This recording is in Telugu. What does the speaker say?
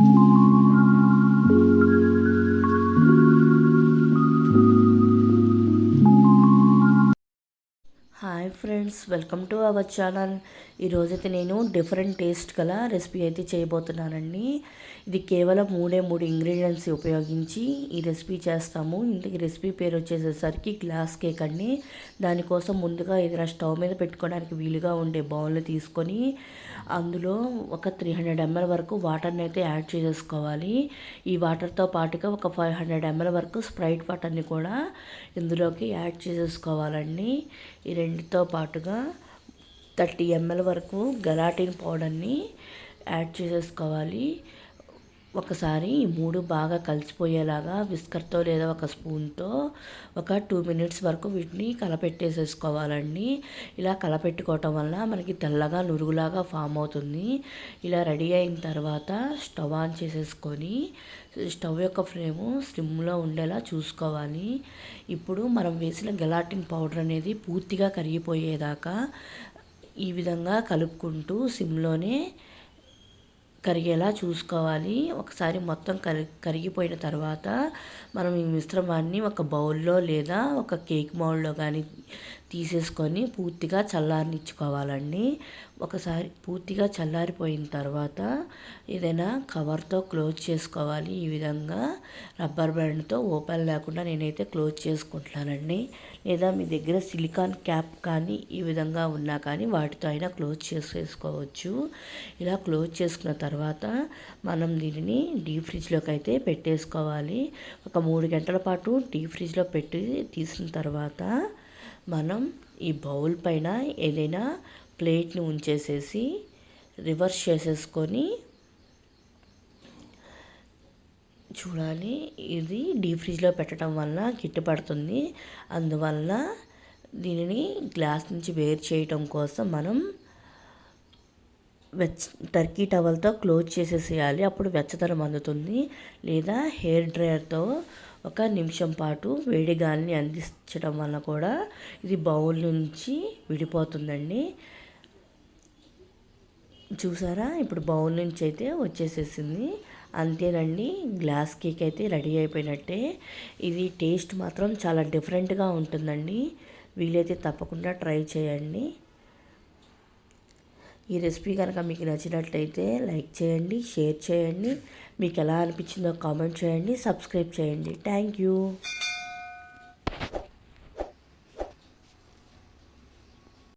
you hi friends welcome to our channel. ఈరోజైతే నేను డిఫరెంట్ టేస్ట్ గల రెసిపీ అయితే చేయబోతున్నానండి. ఇది కేవలం మూడే మూడు ఇంగ్రీడియంట్స్ ఉపయోగించి ఈ రెసిపీ చేస్తాము. ఇంటికి రెసిపీ పేరు వచ్చేసేసరికి గ్లాస్ కేక్ అండి. దానికోసం ముందుగా ఏదైనా స్టవ్ మీద పెట్టుకోవడానికి వీలుగా ఉండే బౌల్ తీసుకొని అందులో ఒక త్రీ హండ్రెడ్ ఎంఎల్ వరకు వాటర్ని అయితే యాడ్ చేసేసుకోవాలి. ఈ వాటర్తో పాటుగా ఒక ఫైవ్ హండ్రెడ్ ఎంఎల్ వరకు స్ప్రైట్ వాటర్ని కూడా ఇందులోకి యాడ్ చేసేసుకోవాలండి. ఈ రెండుతో పాటుగా థర్టీ ఎంఎల్ వరకు గలాటిన్ పౌడర్ని యాడ్ చేసేసుకోవాలి. ఒకసారి ఈ మూడు బాగా కలిసిపోయేలాగా విస్కర్తో లేదా ఒక స్పూన్తో ఒక టూ మినిట్స్ వరకు వీటిని కలపెట్టేసేసుకోవాలండి. ఇలా కలపెట్టుకోవటం వల్ల మనకి తెల్లగా నురుగులాగా ఫామ్ అవుతుంది. ఇలా రెడీ అయిన తర్వాత స్టవ్ ఆన్ చేసేసుకొని స్టవ్ యొక్క ఫ్లేము స్లిమ్లో ఉండేలా చూసుకోవాలి. ఇప్పుడు మనం వేసిన గెలాటిన్ పౌడర్ అనేది పూర్తిగా కరిగిపోయేదాకా ఈ విధంగా కలుపుకుంటూ సిమ్లోనే కరిగేలా చూసుకోవాలి. ఒకసారి మొత్తం కరి కరిగిపోయిన తర్వాత మనం ఈ మిశ్రమాన్ని ఒక బౌల్లో లేదా ఒక కేక్ మౌల్డ్లో కానీ తీసేసుకొని పూర్తిగా చల్లారనిచ్చుకోవాలండి. ఒకసారి పూర్తిగా చల్లారిపోయిన తర్వాత ఏదైనా కవర్తో క్లోజ్ చేసుకోవాలి. ఈ విధంగా రబ్బర్ బ్యాండ్తో ఓపెన్ లేకుండా నేనైతే క్లోజ్ చేసుకుంటున్నానండి. లేదా మీ దగ్గర సిలికాన్ క్యాప్ కానీ ఈ విధంగా ఉన్నా కానీ వాటితో అయినా క్లోజ్ చేసేసుకోవచ్చు. ఇలా క్లోజ్ చేసుకున్న తర్వాత మనం దీనిని డీప్ ఫ్రిడ్జ్లోకి అయితే పెట్టేసుకోవాలి. ఒక మూడు గంటల పాటు డీప్ ఫ్రిడ్జ్లో పెట్టి తీసిన తర్వాత మనం ఈ బౌల్ పైన ఏదైనా ప్లేట్ని ఉంచేసేసి రివర్స్ చేసేసుకొని చూడాలి. ఇది డీప్ ఫ్రిడ్జ్లో పెట్టడం వల్ల గిట్టుపడుతుంది అందువల్ల దీనిని గ్లాస్ నుంచి వేరు చేయటం కోసం మనం వెచ్చ టర్కీ టవల్తో క్లోజ్ చేసేసేయాలి. అప్పుడు వెచ్చదనం అందుతుంది. లేదా హెయిర్ డ్రయర్తో ఒక నిమిషం పాటు వేడి గాలిని అందించడం వల్ల కూడా ఇది బౌల్ నుంచి విడిపోతుందండి. చూసారా? ఇప్పుడు బౌల్ నుంచి అయితే వచ్చేసేసింది. అంతేనండి. గ్లాస్ కేక్ అయితే రెడీ అయిపోయినట్టే. ఇది టేస్ట్ మాత్రం చాలా డిఫరెంట్గా ఉంటుందండి. వీలైతే తప్పకుండా ట్రై చేయండి. ఈ రెసిపీ కనుక మీకు నచ్చినట్లయితే లైక్ చేయండి షేర్ చేయండి. మీకు ఎలా అనిపించిందో కామెంట్ చేయండి సబ్స్క్రైబ్ చేయండి. Thank you.